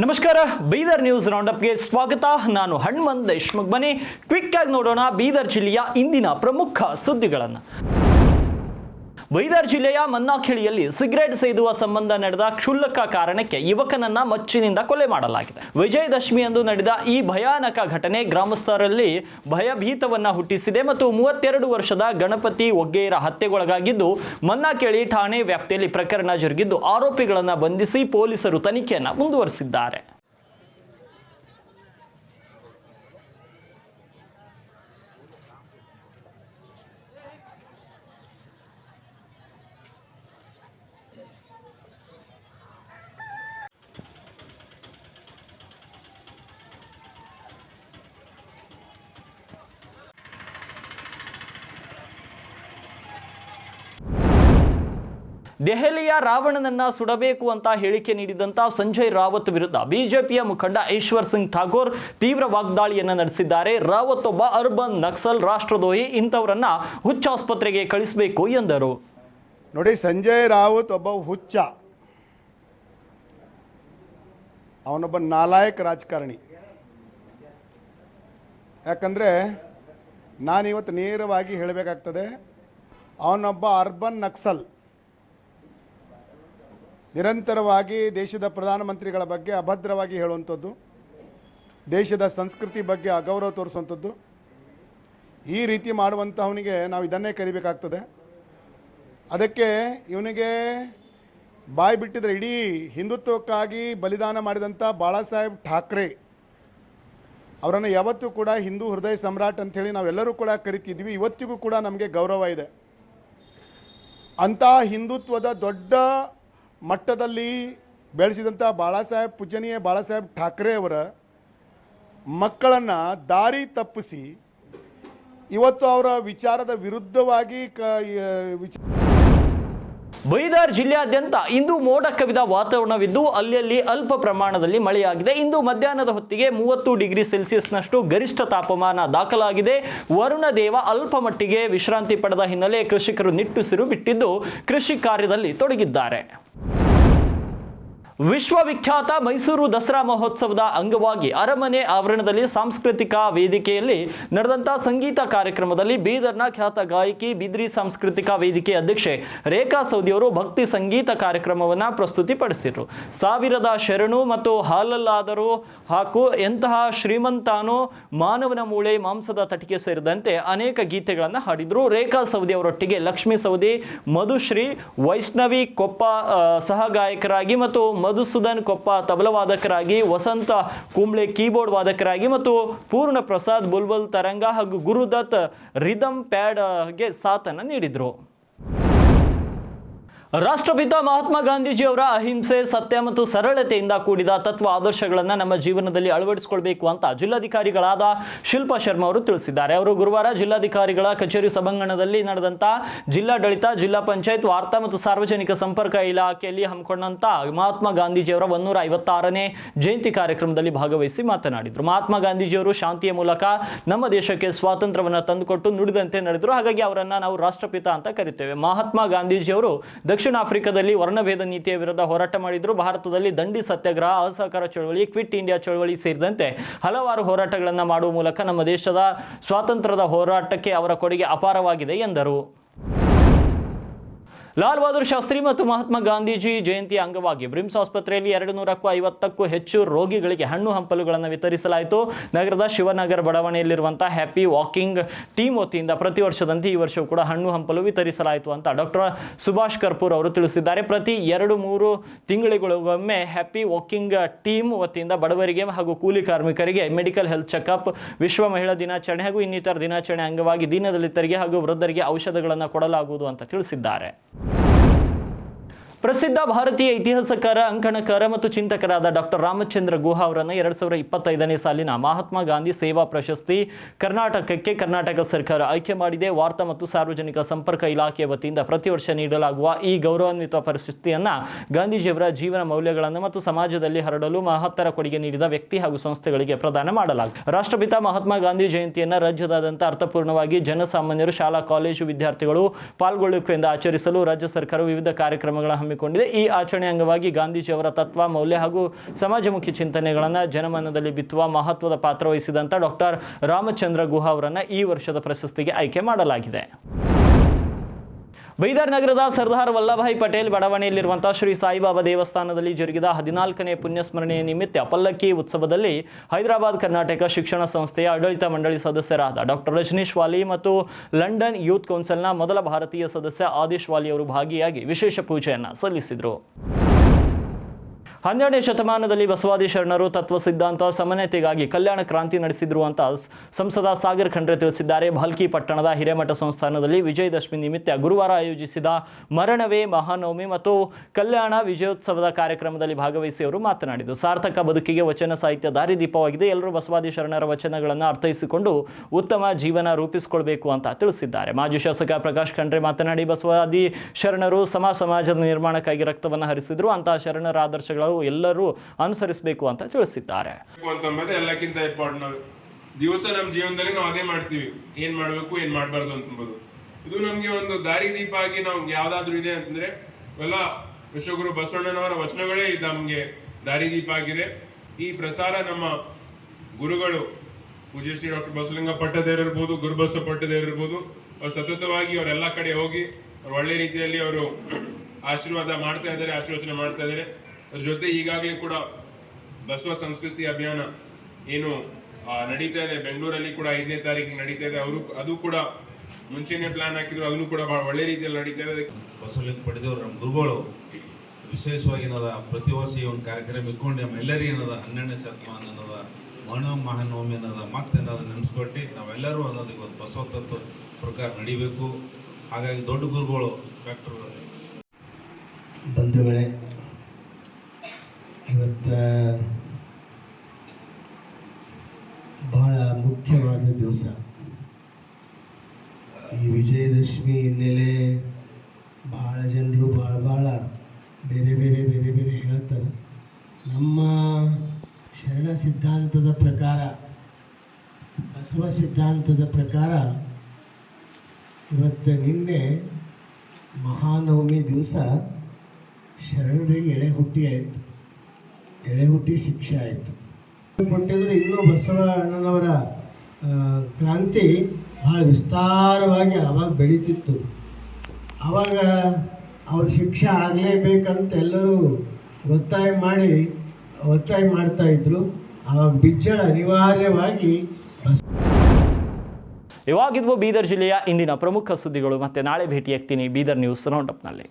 ನಮಸ್ಕಾರ, ಬೀದರ್ ನ್ಯೂಸ್ ರೌಂಡಪ್ಗೆ ಸ್ವಾಗತ. ನಾನು ಹಣ್ಮಂತ್ ದೇಶ್ಮುಖ್. ಬನ್ನಿ ಕ್ವಿಕ್ ಆಗಿ ನೋಡೋಣ ಬೀದರ್ ಜಿಲ್ಲೆಯ ಇಂದಿನ ಪ್ರಮುಖ ಸುದ್ದಿಗಳನ್ನು. ಬೀದರ್ ಜಿಲ್ಲೆಯ ಮನ್ನಾಖೇಳಿಯಲ್ಲಿ ಸಿಗರೆಟ್ ಸೇದುವ ಸಂಬಂಧ ನಡೆದ ಕ್ಷುಲ್ಲಕ ಕಾರಣಕ್ಕೆ ಯುವಕನನ್ನ ಮಚ್ಚಿನಿಂದ ಕೊಲೆ ಮಾಡಲಾಗಿದೆ. ವಿಜಯದಶಮಿಯಂದು ನಡೆದ ಈ ಭಯಾನಕ ಘಟನೆ ಗ್ರಾಮಸ್ಥರಲ್ಲಿ ಭಯಭೀತವನ್ನ ಹುಟ್ಟಿಸಿದೆ ಮತ್ತು ಮೂವತ್ತೆರಡು ವರ್ಷದ ಗಣಪತಿ ಒಗ್ಗೇರ ಹತ್ಯೆಗೊಳಗಾಗಿದ್ದು ಮನ್ನಾಕೇಳಿ ಠಾಣೆ ವ್ಯಾಪ್ತಿಯಲ್ಲಿ ಪ್ರಕರಣ ಜರುಗಿದ್ದು, ಆರೋಪಿಗಳನ್ನು ಬಂಧಿಸಿ ಪೊಲೀಸರು ತನಿಖೆಯನ್ನು ಮುಂದುವರೆಸಿದ್ದಾರೆ. ದೆಹಲಿಯ ರಾವಣನನ್ನ ಸುಡಬೇಕು ಅಂತ ಹೇಳಿಕೆ ನೀಡಿದಂತ ಸಂಜಯ್ ರಾವತ್ ವಿರುದ್ಧ ಬಿಜೆಪಿಯ ಮುಖಂಡ ಈಶ್ವರ್ ಸಿಂಗ್ ಠಾಕೂರ್ ತೀವ್ರ ವಾಗ್ದಾಳಿಯನ್ನು ನಡೆಸಿದ್ದಾರೆ. ರಾವತ್ ಒಬ್ಬ ಅರ್ಬನ್ ನಕ್ಸಲ್ ರಾಷ್ಟ್ರದ್ರೋಹಿ ಇಂಥವರನ್ನ ಹುಚ್ಚಾಸ್ಪತ್ರೆಗೆ ಕಳಿಸಬೇಕು ಎಂದರು. ನೋಡಿ, ಸಂಜಯ್ ರಾವತ್ ಒಬ್ಬ ಹುಚ್ಚ. ಅವನೊಬ್ಬ ನಾಲಾಯಕ್ ರಾಜಕಾರಣಿ. ಯಾಕಂದರೆ ನಾನಿವತ್ತು ನೇರವಾಗಿ ಹೇಳಬೇಕಾಗ್ತದೆ, ಅವನೊಬ್ಬ ಅರ್ಬನ್ ನಕ್ಸಲ್. ನಿರಂತರವಾಗಿ ದೇಶದ ಪ್ರಧಾನಮಂತ್ರಿಗಳ ಬಗ್ಗೆ ಅಭದ್ರವಾಗಿ ಹೇಳುವಂಥದ್ದು, ದೇಶದ ಸಂಸ್ಕೃತಿ ಬಗ್ಗೆ ಅಗೌರವ ತೋರಿಸುವಂಥದ್ದು. ಈ ರೀತಿ ಮಾಡುವಂಥವನಿಗೆ ನಾವು ಇದನ್ನೇ ಕರಿಬೇಕಾಗ್ತದೆ. ಅದಕ್ಕೆ ಇವನಿಗೆ ಬಾಯಿ ಬಿಟ್ಟಿದ್ರೆ ಇಡೀ ಹಿಂದುತ್ವಕ್ಕಾಗಿ ಬಲಿದಾನ ಮಾಡಿದಂಥ ಬಾಳಾ ಸಾಹೇಬ್ ಠಾಕ್ರೆ, ಅವರನ್ನು ಯಾವತ್ತೂ ಕೂಡ ಹಿಂದೂ ಹೃದಯ ಸಮ್ರಾಟ್ ಅಂಥೇಳಿ ನಾವೆಲ್ಲರೂ ಕೂಡ ಕರಿತಿದ್ವಿ. ಇವತ್ತಿಗೂ ಕೂಡ ನಮಗೆ ಗೌರವ ಇದೆ. ಅಂತಹ ಹಿಂದುತ್ವದ ದೊಡ್ಡ ಮಟ್ಟದಲ್ಲಿ ಬೆಳೆಸಿದಂಥ ಬಾಳಾ ಸಾಹೇಬ್ ಪೂಜನೀಯ ಬಾಳಾಸಾಹೇಬ್ ಠಾಕ್ರೆ ಅವರ ಮಕ್ಕಳನ್ನು ದಾರಿ ತಪ್ಪಿಸಿ ಇವತ್ತು ಅವರ ವಿಚಾರದ ವಿರುದ್ಧವಾಗಿ ಕ ವಿಚ ಬೀದರ್ ಜಿಲ್ಲೆಯಾದ್ಯಂತ ಇಂದು ಮೋಡ ಕವಿದ ವಾತಾವರಣವಿದ್ದು, ಅಲ್ಲಲ್ಲಿ ಅಲ್ಪ ಪ್ರಮಾಣದಲ್ಲಿ ಮಳೆಯಾಗಿದೆ. ಇಂದು ಮಧ್ಯಾಹ್ನದ ಹೊತ್ತಿಗೆ ಮೂವತ್ತು ಡಿಗ್ರಿ ಸೆಲ್ಸಿಯಸ್ನಷ್ಟು ಗರಿಷ್ಠ ತಾಪಮಾನ ದಾಖಲಾಗಿದೆ. ವರುಣ ದೇವ ಅಲ್ಪ ಮಟ್ಟಿಗೆ ವಿಶ್ರಾಂತಿ ಪಡೆದ ಹಿನ್ನೆಲೆ ಕೃಷಿಕರು ನಿಟ್ಟುಸಿರು ಬಿಟ್ಟಿದ್ದು, ಕೃಷಿ ಕಾರ್ಯದಲ್ಲಿ ತೊಡಗಿದ್ದಾರೆ. ವಿಶ್ವವಿಖ್ಯಾತ ಮೈಸೂರು ದಸರಾ ಮಹೋತ್ಸವದ ಅಂಗವಾಗಿ ಅರಮನೆ ಆವರಣದಲ್ಲಿ ಸಾಂಸ್ಕೃತಿಕ ವೇದಿಕೆಯಲ್ಲಿ ನಡೆದಂತ ಸಂಗೀತ ಕಾರ್ಯಕ್ರಮದಲ್ಲಿ ಬೀದರ್ನ ಖ್ಯಾತ ಗಾಯಕಿ ಬಿದ್ರಿ ಸಾಂಸ್ಕೃತಿಕ ವೇದಿಕೆ ಅಧ್ಯಕ್ಷೆ ರೇಖಾ ಸೌದಿಯವರು ಭಕ್ತಿ ಸಂಗೀತ ಕಾರ್ಯಕ್ರಮವನ್ನು ಪ್ರಸ್ತುತಿಪಡಿಸಿದರು ಸಾವಿರದ ಶರಣು ಮತ್ತು ಹಾಲಲ್ಲಾದರೂ ಹಾಕು, ಎಂತಹ ಶ್ರೀಮಂತಾನು ಮಾನವನ ಮೂಳೆ ಮಾಂಸದ ತಟಿಕೆ ಸೇರಿದಂತೆ ಅನೇಕ ಗೀತೆಗಳನ್ನು ಹಾಡಿದರು. ರೇಖಾ ಸೌದಿ ಅವರೊಟ್ಟಿಗೆ ಲಕ್ಷ್ಮೀ ಸೌದಿ, ಮಧುಶ್ರೀ, ವೈಷ್ಣವಿ ಕೊಪ್ಪ ಸಹಗಾಯಕರಾಗಿ ಸಹ ಗಾಯಕರಾಗಿ ಮತ್ತು ಮಧುಸೂದನ್ ಕೊಪ್ಪ ತಬಲವಾದಕರಾಗಿ ವಸಂತ ಕುಂಬ್ಳೆ ಕೀಬೋರ್ಡ್ ವಾದಕರಾಗಿ ಮತ್ತು ಪೂರ್ಣ ಪ್ರಸಾದ್ ಬುಲ್ಬುಲ್ ತರಂಗ ಹಾಗೂ ಗುರುದತ್ ರಿದಮ್ ಪ್ಯಾಡ್ಗೆ ಸಾಥನ್ನು ನೀಡಿದರು. ರಾಷ್ಟ್ರಪಿತ ಮಹಾತ್ಮ ಗಾಂಧೀಜಿ ಅವರ ಅಹಿಂಸೆ, ಸತ್ಯ ಮತ್ತು ಸರಳತೆಯಿಂದ ಕೂಡಿದ ತತ್ವ ಆದರ್ಶಗಳನ್ನು ನಮ್ಮ ಜೀವನದಲ್ಲಿ ಅಳವಡಿಸಿಕೊಳ್ಬೇಕು ಅಂತ ಜಿಲ್ಲಾಧಿಕಾರಿಗಳಾದ ಶಿಲ್ಪಾ ಶರ್ಮಾ ಅವರು ತಿಳಿಸಿದ್ದಾರೆ. ಅವರು ಗುರುವಾರ ಜಿಲ್ಲಾಧಿಕಾರಿಗಳ ಕಚೇರಿ ಸಭಾಂಗಣದಲ್ಲಿ ನಡೆದಂತ ಜಿಲ್ಲಾಡಳಿತ, ಜಿಲ್ಲಾ ಪಂಚಾಯತ್ ವಾರ್ತಾ ಮತ್ತು ಸಾರ್ವಜನಿಕ ಸಂಪರ್ಕ ಇಲಾಖೆಯಲ್ಲಿ ಹಮ್ಮಿಕೊಂಡಂತ ಮಹಾತ್ಮ ಗಾಂಧೀಜಿಯವರ ಒಂದೂರ ಐವತ್ತಾರನೇ ಜಯಂತಿ ಕಾರ್ಯಕ್ರಮದಲ್ಲಿ ಭಾಗವಹಿಸಿ ಮಾತನಾಡಿದರು. ಮಹಾತ್ಮ ಗಾಂಧೀಜಿಯವರು ಶಾಂತಿಯ ಮೂಲಕ ನಮ್ಮ ದೇಶಕ್ಕೆ ಸ್ವಾತಂತ್ರ್ಯವನ್ನು ತಂದುಕೊಟ್ಟು ನುಡಿದಂತೆ ನಡೆದರು. ಹಾಗಾಗಿ ಅವರನ್ನ ನಾವು ರಾಷ್ಟ್ರಪಿತ ಅಂತ ಕರಿತೇವೆ. ಮಹಾತ್ಮ ಗಾಂಧೀಜಿಯವರು ದಕ್ಷಿಣ ಆಫ್ರಿಕಾದಲ್ಲಿ ವರ್ಣಭೇದ ನೀತಿಯ ವಿರುದ್ಧ ಹೋರಾಟ ಮಾಡಿದ್ರು. ಭಾರತದಲ್ಲಿ ದಂಡಿ ಸತ್ಯಾಗ್ರಹ, ಅಸಹಕಾರ ಚಳವಳಿ, ಕ್ವಿಟ್ ಇಂಡಿಯಾ ಚಳವಳಿ ಸೇರಿದಂತೆ ಹಲವಾರು ಹೋರಾಟಗಳನ್ನು ಮಾಡುವ ಮೂಲಕ ನಮ್ಮ ದೇಶದ ಸ್ವಾತಂತ್ರ್ಯದ ಹೋರಾಟಕ್ಕೆ ಅವರ ಕೊಡುಗೆ ಅಪಾರವಾಗಿದೆ ಎಂದರು. ಲಾಲ್ ಬಹದ್ದೂರ್ ಶಾಸ್ತ್ರಿ ಮತ್ತು ಮಹಾತ್ಮ ಗಾಂಧೀಜಿ ಜಯಂತಿ ಅಂಗವಾಗಿ ಬ್ರಿಮ್ಸ್ ಆಸ್ಪತ್ರೆಯಲ್ಲಿ ಎರಡು ನೂರಕ್ಕೂ ಐವತ್ತಕ್ಕೂ ಹೆಚ್ಚು ರೋಗಿಗಳಿಗೆ ಹಣ್ಣು ಹಂಪಲುಗಳನ್ನು ವಿತರಿಸಲಾಯಿತು. ನಗರದ ಶಿವನಗರ ಬಡಾವಣೆಯಲ್ಲಿರುವಂತಹ ಹ್ಯಾಪಿ ವಾಕಿಂಗ್ ಟೀಮ್ ವತಿಯಿಂದ ಪ್ರತಿ ವರ್ಷದಂತೆ ಈ ವರ್ಷವೂ ಕೂಡ ಹಣ್ಣು ಹಂಪಲು ವಿತರಿಸಲಾಯಿತು ಅಂತ ಡಾಕ್ಟರ್ ಸುಭಾಷ್ ಕರ್ಪೂರ್ ಅವರು ತಿಳಿಸಿದ್ದಾರೆ. ಪ್ರತಿ ಎರಡು ಮೂರು ತಿಂಗಳಿಗೊಳಗೊಮ್ಮೆ ಹ್ಯಾಪಿ ವಾಕಿಂಗ್ ಟೀಮ್ ವತಿಯಿಂದ ಬಡವರಿಗೆ ಹಾಗೂ ಕೂಲಿ ಕಾರ್ಮಿಕರಿಗೆ ಮೆಡಿಕಲ್ ಹೆಲ್ತ್ ಚೆಕಪ್, ವಿಶ್ವ ಮಹಿಳಾ ದಿನಾಚರಣೆ ಹಾಗೂ ಇನ್ನಿತರ ದಿನಾಚರಣೆ ಅಂಗವಾಗಿ ದೀನದಲಿತರಿಗೆ ಹಾಗೂ ವೃದ್ಧರಿಗೆ ಔಷಧಗಳನ್ನು ಕೊಡಲಾಗುವುದು ಅಂತ ತಿಳಿಸಿದ್ದಾರೆ. ಪ್ರಸಿದ್ಧ ಭಾರತೀಯ ಇತಿಹಾಸಕಾರ, ಅಂಕಣಕಾರ ಮತ್ತು ಚಿಂತಕರಾದ ಡಾಕ್ಟರ್ ರಾಮಚಂದ್ರ ಗುಹಾ ಅವರನ್ನು ಎರಡ್ ಸಾವಿರದ ಇಪ್ಪತ್ತೈದನೇ ಸಾಲಿನ ಮಹಾತ್ಮ ಗಾಂಧಿ ಸೇವಾ ಪ್ರಶಸ್ತಿ ಕರ್ನಾಟಕಕ್ಕೆ ಕರ್ನಾಟಕ ಸರ್ಕಾರ ಆಯ್ಕೆ ಮಾಡಿದೆ. ವಾರ್ತಾ ಮತ್ತು ಸಾರ್ವಜನಿಕ ಸಂಪರ್ಕ ಇಲಾಖೆಯ ವತಿಯಿಂದ ಪ್ರತಿ ವರ್ಷ ನೀಡಲಾಗುವ ಈ ಗೌರವಾನ್ವಿತ ಪ್ರಶಸ್ತಿಯನ್ನ ಗಾಂಧೀಜಿಯವರ ಜೀವನ ಮೌಲ್ಯಗಳನ್ನು ಮತ್ತು ಸಮಾಜದಲ್ಲಿ ಹರಡಲು ಮಹತ್ತರ ಕೊಡುಗೆ ನೀಡಿದ ವ್ಯಕ್ತಿ ಹಾಗೂ ಸಂಸ್ಥೆಗಳಿಗೆ ಪ್ರದಾನ ಮಾಡಲಾಗಿದೆ ರಾಷ್ಟ್ರಪಿತ ಮಹಾತ್ಮ ಗಾಂಧಿ ಜಯಂತಿಯನ್ನು ರಾಜ್ಯದಾದ್ಯಂತ ಅರ್ಥಪೂರ್ಣವಾಗಿ ಜನಸಾಮಾನ್ಯರು, ಶಾಲಾ, ಕಾಲೇಜು ವಿದ್ಯಾರ್ಥಿಗಳು ಪಾಲ್ಗೊಳ್ಳುವಿಕೆಯಿಂದ ಆಚರಿಸಲು ರಾಜ್ಯ ಸರ್ಕಾರ ವಿವಿಧ ಕಾರ್ಯಕ್ರಮಗಳ ಹಮ್ಮಿಕೊಂಡಿದೆ. ಈ ಆಚರಣೆ ಅಂಗವಾಗಿ ಗಾಂಧೀಜಿಯವರ ತತ್ವ, ಮೌಲ್ಯ ಹಾಗೂ ಸಮಾಜಮುಖಿ ಚಿಂತನೆಗಳನ್ನು ಜನಮನದಲ್ಲಿ ಬಿತ್ತುವ ಮಹತ್ವದ ಪಾತ್ರ ವಹಿಸಿದಂಥ ಡಾಕ್ಟರ್ ರಾಮಚಂದ್ರ ಗುಹಾ ಅವರನ್ನು ಈ ವರ್ಷದ ಪ್ರಶಸ್ತಿಗೆ ಆಯ್ಕೆ ಮಾಡಲಾಗಿದೆ. ಬೈದರ್ ನಗರದ ಸರ್ದಾರ್ ವಲ್ಲಭಾಯಿ ಪಟೇಲ್ ಬಡಾವಣೆಯಲ್ಲಿರುವಂತಹ ಶ್ರೀ ಸಾಯಿಬಾಬಾ ದೇವಸ್ಥಾನದಲ್ಲಿ ಜರುಗಿದ ಹದಿನಾಲ್ಕನೇ ಪುಣ್ಯಸ್ಮರಣೆಯ ನಿಮಿತ್ತ ಪಲ್ಲಕ್ಕಿ ಉತ್ಸವದಲ್ಲಿ ಹೈದರಾಬಾದ್ ಕರ್ನಾಟಕ ಶಿಕ್ಷಣ ಸಂಸ್ಥೆಯ ಆಡಳಿತ ಮಂಡಳಿ ಸದಸ್ಯರಾದ ಡಾಕ್ಟರ್ ರಜನೀಶ್ ವಾಲಿ ಮತ್ತು ಲಂಡನ್ ಯೂತ್ ಕೌನ್ಸಿಲ್ನ ಮೊದಲ ಭಾರತೀಯ ಸದಸ್ಯ ಆದೇಶ್ ವಾಲಿ ಅವರು ಭಾಗಿಯಾಗಿ ವಿಶೇಷ ಪೂಜೆಯನ್ನು ಸಲ್ಲಿಸಿದರು. ಹನ್ನೆರಡನೇ ಶತಮಾನದಲ್ಲಿ ಬಸವಾದಿ ಶರಣರು ತತ್ವ ಸಿದ್ಧಾಂತ ಸಮನ್ಯತೆಗಾಗಿ ಕಲ್ಯಾಣ ಕ್ರಾಂತಿ ನಡೆಸಿದ್ರು ಅಂತ ಸಂಸದ ಸಾಗರ್ ಖಂಡ್ರೆ ತಿಳಿಸಿದ್ದಾರೆ. ಭಾಲ್ಕಿ ಪಟ್ಟಣದ ಹಿರೇಮಠ ಸಂಸ್ಥಾನದಲ್ಲಿ ವಿಜಯದಶಮಿ ನಿಮಿತ್ತ ಗುರುವಾರ ಆಯೋಜಿಸಿದ ಮರಣವೇ ಮಹಾನವಮಿ ಮತ್ತು ಕಲ್ಯಾಣ ವಿಜಯೋತ್ಸವದ ಕಾರ್ಯಕ್ರಮದಲ್ಲಿ ಭಾಗವಹಿಸಿ ಅವರು ಮಾತನಾಡಿದರು. ಸಾರ್ಥಕ ಬದುಕಿಗೆ ವಚನ ಸಾಹಿತ್ಯ ದಾರಿದೀಪವಾಗಿದೆ ಎಲ್ಲರೂ ಬಸವಾದಿ ಶರಣರ ವಚನಗಳನ್ನು ಅರ್ಥೈಸಿಕೊಂಡು ಉತ್ತಮ ಜೀವನ ರೂಪಿಸಿಕೊಳ್ಬೇಕು ಅಂತ ತಿಳಿಸಿದ್ದಾರೆ. ಮಾಜಿ ಶಾಸಕ ಪ್ರಕಾಶ್ ಖಂಡ್ರೆ ಮಾತನಾಡಿ, ಬಸವಾದಿ ಶರಣರು ಸಮ ಸಮಾಜದ ನಿರ್ಮಾಣಕ್ಕಾಗಿ ರಕ್ತವನ್ನು ಹರಿಸಿದ್ರು. ಅಂತಹ ಶರಣರ ಆದರ್ಶಗಳು ಎಲ್ಲರೂ ಅನುಸರಿಸಬೇಕು ಅಂತ ತಿಳಿಸಿದ್ದಾರೆ. ಎಲ್ಲಕ್ಕಿಂತ ದಿವಸ ನಮ್ಮ ಜೀವನದಲ್ಲಿ ನಾವು ಅದೇ ಮಾಡ್ತೀವಿ. ಏನ್ ಮಾಡ್ಬೇಕು, ಏನ್ ಮಾಡಬಾರ್ದು ಅಂತಂಬೋದು ಇದು ನಮ್ಗೆ ಒಂದು ದಾರಿ ದೀಪ ಆಗಿ ನಾವು ಯಾವ್ದಾದ್ರು ಇದೆ ಅಂತಂದ್ರೆ ಎಲ್ಲ ವಿಶ್ವಗುರು ಬಸವಣ್ಣನವರ ವಚನಗಳೇ ಇದು ನಮ್ಗೆ ದಾರಿದೀಪ ಆಗಿದೆ. ಈ ಪ್ರಸಾರ ನಮ್ಮ ಗುರುಗಳು ಪೂಜ್ಯ ಶ್ರೀ ಡಾಕ್ಟರ್ ಬಸವಲಿಂಗ ಪಟ್ಟದೇವ್ರು ಇರ್ಬೋದು ಗುರುಬಸವ ಪಟ್ಟದೇವ್ರು ಇರ್ಬೋದು ಅವ್ರು ಸತತವಾಗಿ ಅವರೆಲ್ಲ ಕಡೆ ಹೋಗಿ ಒಳ್ಳೆ ರೀತಿಯಲ್ಲಿ ಅವರು ಆಶೀರ್ವಾದ ಮಾಡ್ತಾ ಇದ್ದಾರೆ, ಆಶೀರ್ವಚನೆ ಮಾಡ್ತಾ ಇದ್ದಾರೆ. ಅದ್ರ ಜೊತೆ ಈಗಾಗಲೇ ಕೂಡ ಬಸವ ಸಂಸ್ಕೃತಿ ಅಭಿಯಾನ ಏನು ಆ, ನಡೀತಾ ಇದೆ. ಬೆಂಗಳೂರಲ್ಲಿ ಕೂಡ ಐದನೇ ತಾರೀಕಿಗೆ ನಡೀತಾ ಇದೆ. ಅವರು ಅದು ಕೂಡ ಮುಂಚೆನೇ ಪ್ಲಾನ್ ಹಾಕಿದ್ರು. ಅದನ್ನು ಕೂಡ ಬಹಳ ಒಳ್ಳೆ ರೀತಿಯಲ್ಲಿ ನಡೀತಾ ಇದೆ. ಬಸವಲಿಂಗ ಪಡೆದವರು ನಮ್ಮ ಗುರುಗಳು. ವಿಶೇಷವಾಗಿ ಏನದ ಪ್ರತಿ ವರ್ಷ ಈ ಒಂದು ಕಾರ್ಯಕ್ರಮ ಇಟ್ಕೊಂಡು ನಮ್ಮ ಎಲ್ಲರಿಗೂ ಏನದ ಹನ್ನೆರಡನೇ ಶತಮಾನ ಅನ್ನೋದ ವಣ ಮಹಾನವಮಿ ಅನ್ನೋದ ಮತ್ತೆ ಅನ್ನೋದ ನೆನೆಸ್ಕೊಟ್ಟು ನಾವೆಲ್ಲರೂ ಅನ್ನೋದಕ್ಕೆ ಒಂದು ಬಸವ ತತ್ವ ಪ್ರಕಾರ ನಡಿಬೇಕು. ಹಾಗಾಗಿ ದೊಡ್ಡ ಗುರುಗಳು ಡಾಕ್ಟರ್ ಬಂಧುಗಳೇ ಇವತ್ತು ಬಹಳ ಮುಖ್ಯವಾದ ದಿವಸ. ಈ ವಿಜಯದಶಮಿ ಹಿನ್ನೆಲೆ ಭಾಳ ಜನರು ಭಾಳ ಭಾಳ ಬೇರೆ ಬೇರೆ ಬೇರೆ ಬೇರೆ ಹೇಳ್ತಾರೆ. ನಮ್ಮ ಶರಣ ಸಿದ್ಧಾಂತದ ಪ್ರಕಾರ, ಬಸವ ಸಿದ್ಧಾಂತದ ಪ್ರಕಾರ ಇವತ್ತು ನಿನ್ನೆ ಮಹಾನವಮಿ ದಿವಸ ಶರಣರಿಗೆ ಎಳೆ ಹುಟ್ಟಿ ಆಯಿತು ಎಳೆ ಹುಟ್ಟಿ ಶಿಕ್ಷೆ ಆಯಿತು. ಕೊಟ್ಟಿದ್ರೆ ಇನ್ನೂ ಬಸವಣ್ಣನವರ ಅಣ್ಣನವರ ಕ್ರಾಂತಿ ಭಾಳ ವಿಸ್ತಾರವಾಗಿ ಅವಾಗ ಬೆಳೀತಿತ್ತು. ಆವಾಗ ಅವ್ರ ಶಿಕ್ಷೆ ಆಗಲೇಬೇಕಂತ ಎಲ್ಲರೂ ಒತ್ತಾಯ ಮಾಡಿ, ಒತ್ತಾಯ ಮಾಡ್ತಾಯಿದ್ರು ಆವಾಗ ಬಿಜ್ಜಳ ಅನಿವಾರ್ಯವಾಗಿ ಇವಾಗಿದ್ವು ಬೀದರ್ ಜಿಲ್ಲೆಯ ಇಂದಿನ ಪ್ರಮುಖ ಸುದ್ದಿಗಳು. ಮತ್ತೆ ನಾಳೆ ಭೇಟಿಯಾಗ್ತೀನಿ ಬೀದರ್ ನ್ಯೂಸ್ ರೌಂಡಪ್ನಲ್ಲಿ